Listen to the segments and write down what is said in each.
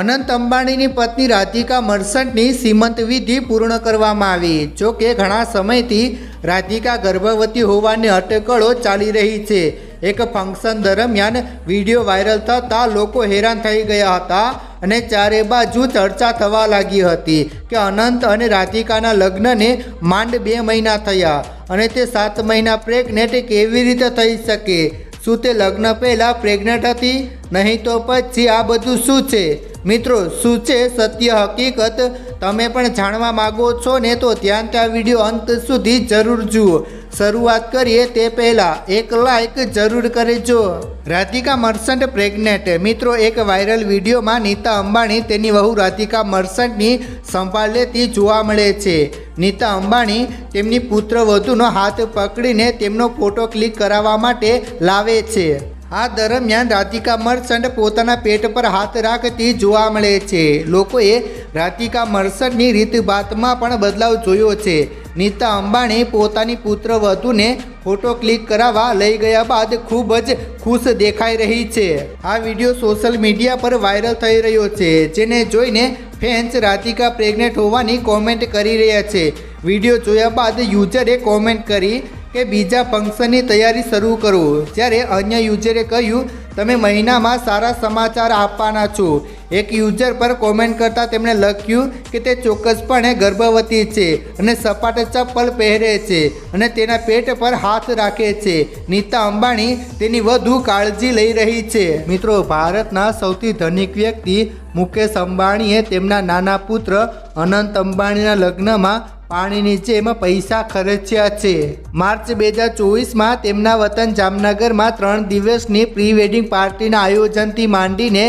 અનંત અંબાણીની પત્ની રાધિકા મર્સન્ટની સીમંત વિધિ પૂર્ણ કરવામાં આવી. જો કે ઘણા સમયથી રાધિકા ગર્ભવતી હોવાની અટકળો ચાલી રહી છે. એક ફંક્શન દરમિયાન વીડિયો વાયરલ થતાં લોકો હેરાન થઈ ગયા હતા અને ચારે બાજુ ચર્ચા થવા લાગી હતી કે અનંત અને રાધિકાના લગ્નને માંડ બે મહિના થયા અને તે સાત મહિના પ્રેગ્નેન્ટ કેવી રીતે થઈ શકે? શું તે લગ્ન પહેલાં પ્રેગ્નેન્ટ હતી? નહીં તો પછી આ બધું શું છે? મિત્રો, શું છે સત્ય હકીકત? તમે પણ જાણવા માગો છો ને તો ધ્યાનથી આ વીડિયો અંત સુધી જરૂર જુઓ. શરૂઆત કરીએ તે પહેલાં એક લાઇક જરૂર કરજો. Radhika merchant pregnant. મિત્રો, એક વાયરલ વિડીયોમાં નીતા અંબાણી તેની વહુ રાધિકા મર્સન્ટની સંભાળ લેતી જોવા મળે છે. નીતા અંબાણી તેમની પુત્રવધુનો હાથ પકડીને તેમનો ફોટો ક્લિક કરાવવા માટે લાવે છે. આ દરમિયાન રાધિકા મર્ચન્ટ પોતાના પેટ પર હાથ રાખતી જોવા મળે છે. લોકોએ રાધિકા મર્ચન્ટની રીતભાતમાં પણ બદલાવ જોયો છે. નીતા અંબાણી પોતાની પુત્રવધૂને ફોટો ક્લિક કરાવવા લઈ ગયા બાદ ખૂબ જ ખુશ દેખાઈ રહી છે. આ વીડિયો સોશિયલ મીડિયા પર વાયરલ થઈ રહ્યો છે, જેને જોઈને ફેન્સ રાધિકા પ્રેગ્નેન્ટ હોવાની કોમેન્ટ કરી રહ્યા છે. વીડિયો જોયા બાદ યુઝરે કોમેન્ટ કરી કે બીજા ફંક્શનની તૈયારી શરૂ કરું. જ્યારે અન્ય યુઝરે કહ્યું, તમે મહિનામાં સારા સમાચાર આપવાના છો. એક યુઝર પર કોમેન્ટ કરતાં તેમણે લખ્યું કે તે ચોક્કસપણે ગર્ભવતી છે અને સપાટ ચપ્પલ પહેરે છે અને તેના પેટ પર હાથ રાખે છે. નીતા અંબાણી તેની વધુ કાળજી લઈ રહી છે. મિત્રો, ભારતના સૌથી ધનિક વ્યક્તિ મુકેશ અંબાણીએ તેમના નાના પુત્ર અનંત અંબાણીના લગ્નમાં પાણીની જેમ પૈસા ખર્ચ્યા છે. માર્ચ બે હજાર ચોવીસમાં તેમના વતન જામનગરમાં ત્રણ દિવસની પ્રી વેડિંગ પાર્ટીના આયોજનથી માંડીને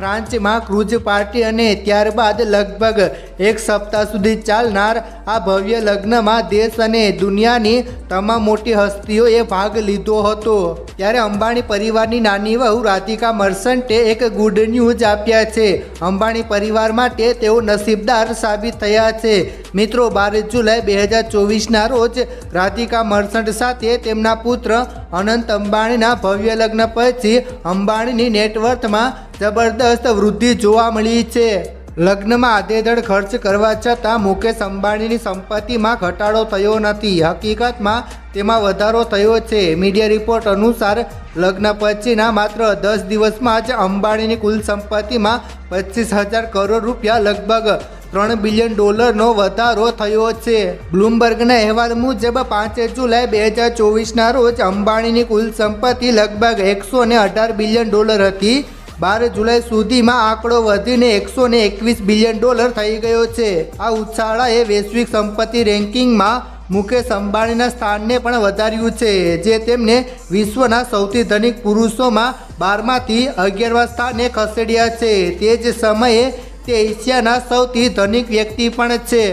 ફ્રાન્સમાં ક્રૂઝ પાર્ટી અને ત્યારબાદ લગભગ એક સપ્તાહ સુધી ચાલનાર આ ભવ્ય લગ્નમાં દેશ અને દુનિયાની તમામ મોટી હસ્તીઓએ ભાગ લીધો હતો. ત્યારે અંબાણી પરિવારની નાની વહુ રાધિકા મર્સન્ટે એક ગુડ ન્યૂઝ આપ્યા છે. અંબાણી પરિવાર માટે તેઓ નસીબદાર સાબિત થયા છે. મિત્રો, બાર જુલાઈ બે હજાર ચોવીસના રોજ રાધિકા મર્સન્ટ સાથે તેમના પુત્ર અનંત અંબાણીના ભવ્ય લગ્ન પછી અંબાણીની નેટવર્થમાં જબરદસ્ત વૃદ્ધિ જોવા મળી છે. લગ્નમાં આધેધડ ખર્ચ કરવા છતાં મુકેશ અંબાણીની સંપત્તિમાં ઘટાડો થયો નથી. હકીકતમાં તેમાં વધારો થયો છે. મીડિયા રિપોર્ટ અનુસાર, લગ્ન પછીના માત્ર દસ દિવસમાં જ અંબાણીની કુલ સંપત્તિમાં પચીસ હજાર કરોડ રૂપિયા લગભગ ત્રણ બિલિયન ડોલરનો વધારો થયો છે. બ્લુમબર્ગના અહેવાલ મુજબ, પાંચ જુલાઈ બે હજાર ચોવીસના રોજ અંબાણીની કુલ સંપત્તિ લગભગ એકસો ને અઢાર બિલિયન ડોલર હતી. બાર જુલાઈ સુધીમાં આંકડો વધીને એકસો ને એકવીસ બિલિયન ડોલર થઈ ગયો છે. આ ઉછાળાએ વૈશ્વિક સંપત્તિ રેન્કિંગમાં મુકેશ અંબાણીના સ્થાનને પણ વધાર્યું છે, જે તેમને વિશ્વના સૌથી ધનિક પુરુષોમાં બારમાંથી અગિયારમા સ્થાને ખસેડ્યા છે. તે જ સમયે તે એશિયાના સૌથી ધનિક વ્યક્તિ પણ છે.